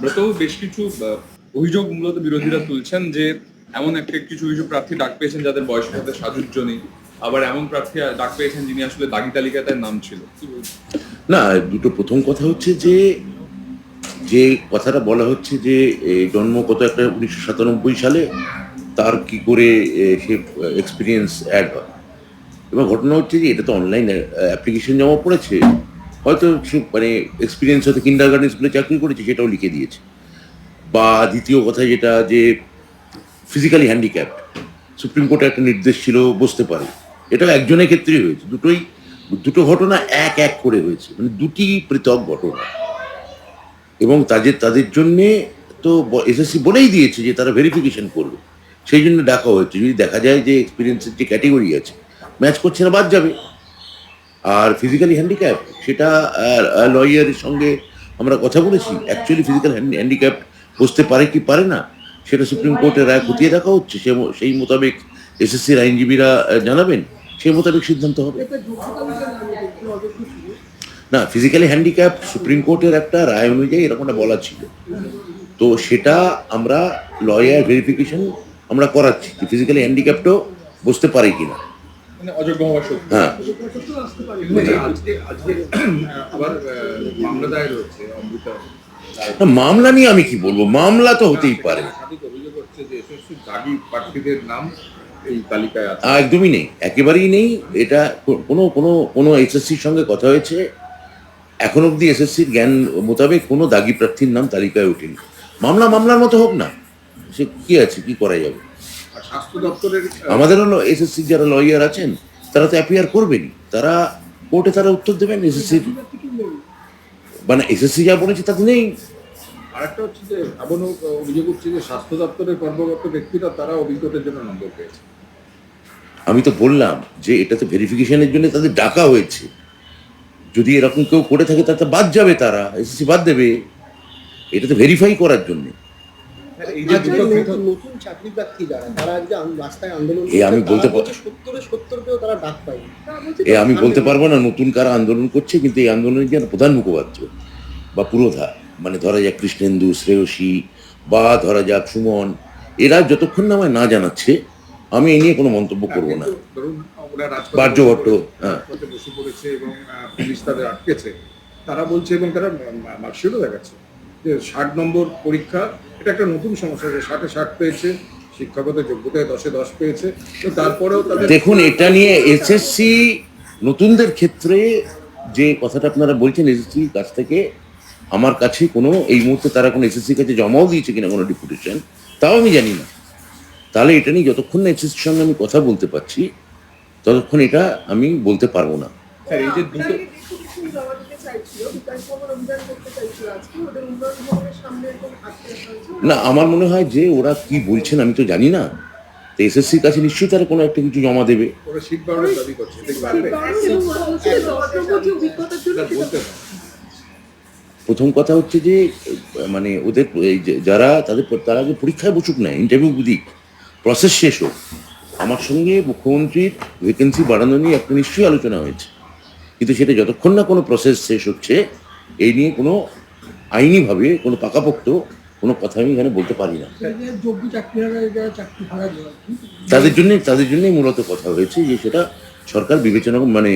ব্রত বেশ কিছু অভিযোগ মূলত বিরোধীরা তুলছেন যে এমন একটা কিছু কিছু প্রার্থী ডাক পেয়েছেন যাদের বয়সের সাথে সাজুজ্য নেই। আবার এমন প্রার্থী ডাক পেয়েছেন যিনি আসলে দাগি তালিকায় তার নাম ছিল। না, দুটো প্রথম কথা হচ্ছে যে যে কথাটা বলা হচ্ছে যে জন্ম কত একটা, উনিশশো সাতানব্বই সালে, তার কি করে সে এক্সপিরিয়েন্স অ্যাড হয়। এবার ঘটনা হচ্ছে যে, এটা তো অনলাইন অ্যাপ্লিকেশন জমা পড়েছে। হয়তো সে মানে এক্সপিরিয়েন্স হয়তো কিন্ডার গার্ডেন স্কুলে চাকরি করেছে, সেটাও লিখে দিয়েছে। বা দ্বিতীয় কথা যেটা যে ফিজিক্যালি হ্যান্ডিক্যাপ সুপ্রিম কোর্টে একটা নির্দেশ ছিল, বসতে পারে। এটাও একজনের ক্ষেত্রেই হয়েছে। দুটোই, দুটো ঘটনা এক এক করে হয়েছে। মানে দুটি পৃথক ঘটনা। এবং তাদের তাদের জন্যে তো এসএসসি বলেই দিয়েছে যে তারা ভেরিফিকেশন করবে। সেই জন্য ডাকা হয়েছে। যদি দেখা যায় যে এক্সপিরিয়েন্সের যে ক্যাটেগরি আছে ম্যাচ করছে না, বাদ যাবে। আর ফিজিক্যালি হ্যান্ডিক্যাপ সেটা লয়ারের সঙ্গে আমরা কথা বলেছি। অ্যাকচুয়ালি ফিজিক্যাল হ্যান্ডিক্যাপ বসতে পারে কি পারে না, সেটা সুপ্রিম কোর্টের রায় খতিয়ে দেখা হচ্ছে। সেই মোতাবেক এসএসসির আইনজীবীরা জানাবেন সেই মোতাবেক সিদ্ধান্ত হবে। না ফিজিক্যালি হ্যান্ডিক্যাপ সুপ্রিম কোর্টের একটা রায় অনুযায়ী এরকমটা বলা ছিল। তো সেটা আমরা লয়ার ভেরিফিকেশন আমরা করাচ্ছি ফিজিক্যালি হ্যান্ডিক্যাপটাও বসতে পারে কিনা। অযোগ্য সত্য। হ্যাঁ। আবার মামলা দায়ের হচ্ছে অমৃতা। না, মামলা নিয়ে আমি কি বলব? মামলা তো হতেই পারে। একাধিক অভিযোগ হচ্ছে যে এসএসসি দাগি প্রার্থীদের নাম এই তালিকায় আছে। একদমই নেই। একেবারেই নেই। এটা কোনো কোনো কোনো এসএসসির সঙ্গে কথা হয়েছে। এখন অবধি এসএসসির জ্ঞান মোতাবেক কোনো দাগি প্রার্থীর নাম তালিকায় ওঠেনি। মামলা মামলার মতো হোক না। সে কি আছে? কি করা যাবে? স্বাস্থ্য দপ্তরের আমাদের হলো এসএসসি যারা লয়ার আছেন তারা তো অ্যাপিয়ার করবেনই। তারা কোর্টে তারা উত্তর দেবেন এসএসসির মানে এসএসসি যা বলেছে তাতে নেই। আরেকটা হচ্ছে যে এমন অভিযোগ উঠছে যে স্বাস্থ্য দপ্তরের কর্মরত ব্যক্তিরা তারা অভিজ্ঞতার জন্য নম্বর পেয়েছে। আমি তো বললাম যে এটা তো ভেরিফিকেশনের জন্য তাদের ডাকা হয়েছে। যদি এরকম কেউ করে থাকে তাতে বাদ যাবে তারা এসএসসি বাদ দেবে। এটা তো ভেরিফাই করার জন্য। নতুন- নতুন চাকরি প্রার্থী যারা তারা আজকে রাস্তায় আন্দোলন এ আমি বলতে তারা পার- বলছে সত্তরে সত্তর তারা ডাক পায়নি। এ আমি বলতে পারব না নতুন কারা আন্দোলন করছে কিন্তু এই আন্দোলনের যেন প্রধান মুখপাত্র বা পুরোধা মানে ধরা যাক কৃষ্ণেন্দু শ্রেয়সী বা ধরা যাক সুমন এরা যতক্ষণ না আমায় না জানাচ্ছে আমি এই নিয়ে কোনো মন্তব্য করব না। কিন্তু ধরুন ওরা রাজপথে বাহ্য বসে ভট্ট, হ্যাঁ। বসে পড়েছে এবং পুলিশ তাদের আটকেছে তারা বলছে এবং তারা মার্কশিটও দেখাচ্ছে। ষাট নম্বর পরীক্ষা এটা একটা নতুন সমস্যা যে ষাটে ষাট পেয়েছে শিক্ষাগত যোগ্যতায় দশে দশ পেয়েছে তো তারপরেও তাদের দেখুন এটা নিয়ে এসএসসি নতুনদের ক্ষেত্রে যে কথাটা আপনারা বলছেন এসএসসি কাছ থেকে আমার কাছে কোনো এই মুহূর্তে তারা কোনো এসএসসির কাছে জমাও দিয়েছে কিনা কোনো ডিপুটেশন তাও আমি জানি না। তাহলে এটা নিয়ে যতক্ষণ না এসএসসির সঙ্গে আমি কথা বলতে পারছি ততক্ষণ এটা আমি বলতে পারব না। স্যার এই যে দুটো না। আমার মনে হয় যে ওরা কি বলছেন আমি তো জানি না। তো এসএসসির কাছে নিশ্চয়ই তারা কোনো একটা কিছু জমা দেবে। ওরা সিট বাড়ানোর দাবি করছে এটা কি বাড়বে এবং ওরা বলছে যে দশমপতি অভিজ্ঞতার জন্য এটা বলতে সেটা- হবে। প্রথম কথা হচ্ছে যে মানে ওদের এই যে যারা তাদের তারা আগে পরীক্ষায় বসুক না ইন্টারভিউ দিক প্রসেস শেষ হোক। আমার সঙ্গে মুখ্যমন্ত্রীর ভ্যাকেন্সি বাড়ানো নিয়ে একটা নিশ্চয়ই আলোচনা হয়েছে। কিন্তু সেটা যতক্ষণ না কোনো প্রসেস শেষ হচ্ছে এই নিয়ে কোনো আইনিভাবে কোনো পাকাপোক্ত কোনো কথা আমি এখানে বলতে পারি না। তাদের জন্য তাদের জন্যই মূলত কথা হয়েছে যে সেটা সরকার বিবেচনা মানে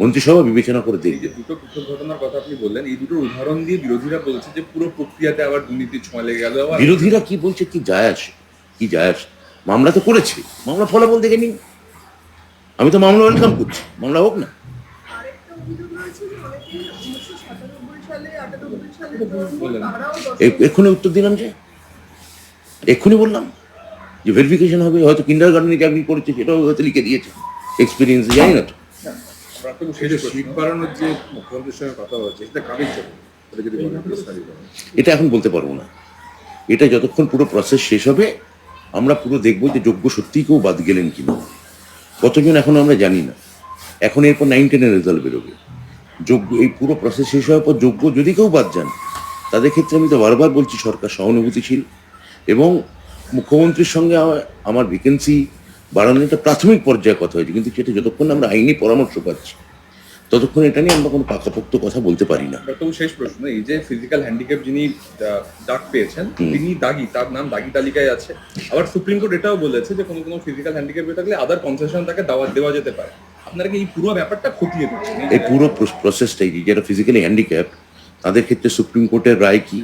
মন্ত্রিসভা বিবেচনা করে দেখবে দুটো ঘটনার কথা আপনি বললেন এই দুটোর উদাহরণ দিয়ে বিরোধীরা বলছে যে পুরো প্রক্রিয়াতে আবার দুর্নীতির ছোঁয়া লেগে গেল বিরোধীরা কি বলছে কি যায় আসে কি যায় আসে? মামলা তো করেছে মামলা ফলাফল দেখে নিন। আমি তো মামলা ওয়েলকাম করছি মামলা হোক না আরেকটা অভিযোগ রয়েছে যে অনেকে উনিশশো সাতানব্বই সালে আটানব্বই সালে জন্ম বললেন। তারাও এ- এক্ষুনি উত্তর দিলাম যে এক্ষুনি বললাম যে ভেরিফিকেশন হবে হয়তো কিন্ডার গার্ডেনে চাকরি করেছে সেটাও হয়তো লিখে দিয়েছে এক্সপিরিয়েন্স জানি না তো। এটা এখন বলতে পারব না। এটা যতক্ষণ পুরো প্রসেস শেষ হবে আমরা পুরো দেখব যে যোগ্য সত্যিই কেউ বাদ গেলেন কিনা। কতজন এখনও আমরা জানি না। এখন এরপর নাইন টেনের রেজাল্ট বেরোবে। যোগ্য এই পুরো প্রসেস শেষ হওয়ার পর যোগ্য যদি কেউ বাদ যান তাদের ক্ষেত্রে আমি তো বারবার বলছি সরকার সহানুভূতিশীল এবং মুখ্যমন্ত্রীর সঙ্গে আমার- ভ্যাকেন্সি বাড়ানোর একটা প্রাথমিক পর্যায়ে কথা হয়েছে। কিন্তু সেটা যতক্ষণ না আমরা আইনি পরামর্শ পাচ্ছি ততক্ষণ এটা নিয়ে আমরা কোনো পাকাপোক্ত কথা বলতে পারি না। ডক্টর শেষ প্রশ্ন এই যে ফিজিক্যাল হ্যান্ডিক্যাপ যিনি ডাক পেয়েছেন। তিনি দাগি তার নাম দাগি তালিকায় আছে। আবার সুপ্রিম কোর্ট এটাও বলেছে যে কোনো কোনো ফিজিক্যাল হ্যান্ডিক্যাপ থাকলে আদার কনসেশন তাকে দেওয়া দেওয়া যেতে পারে। আপনারা কি এই পুরো ব্যাপারটা খতিয়ে এই পুরো প্রসেসটাই যারা ফিজিক্যালি হ্যান্ডিক্যাপ তাদের ক্ষেত্রে সুপ্রিম কোর্টের রায় কি?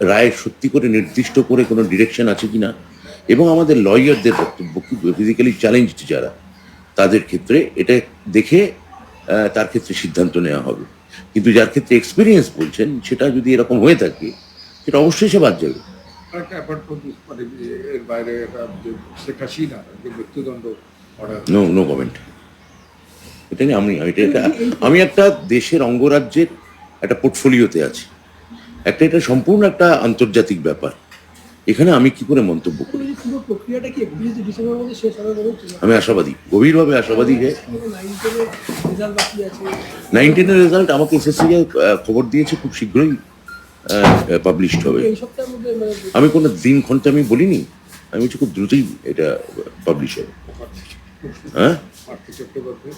রায় সত্যি করে নির্দিষ্ট করে কোনো ডিরেকশন আছে কি না এবং আমাদের লয়ারদের বক্তব্য কি? ফিজিক্যালি চ্যালেঞ্জড যারা তাদের ক্ষেত্রে এটা দেখে তার ক্ষেত্রে সিদ্ধান্ত নেওয়া হবে। কিন্তু যার ক্ষেত্রে এক্সপিরিয়েন্স বলছেন সেটা যদি এরকম হয়ে থাকে সেটা অবশ্যই সে বাদ যাবে। মানে এর বাইরে শেখ হাসিনা মৃত্যুদণ্ড নো নো কমেন্ট এটা নিয়ে আমি আমি একটা দেশের অঙ্গরাজ্যের একটা পোর্টফোলিওতে আছি। একটা এটা সম্পূর্ণ একটা আন্তর্জাতিক ব্যাপার। এখানে আমি কি করে মন্তব্য করি? আমি আশাবাদী গভীরভাবে আশাবাদী যে নাইন টেনের রেজাল্ট নাইনটিনের রেজাল্ট আমাকে এসএসসি খবর দিয়েছে খুব শীঘ্রই পাবলিশড হবে। মানে আমি কোনো দিন ঘণ্টা আমি বলিনি আমি বলছি খুব দ্রুতই এটা পাবলিশ হবে। হ্যাঁ? পার্থ চট্টোপাধ্যায়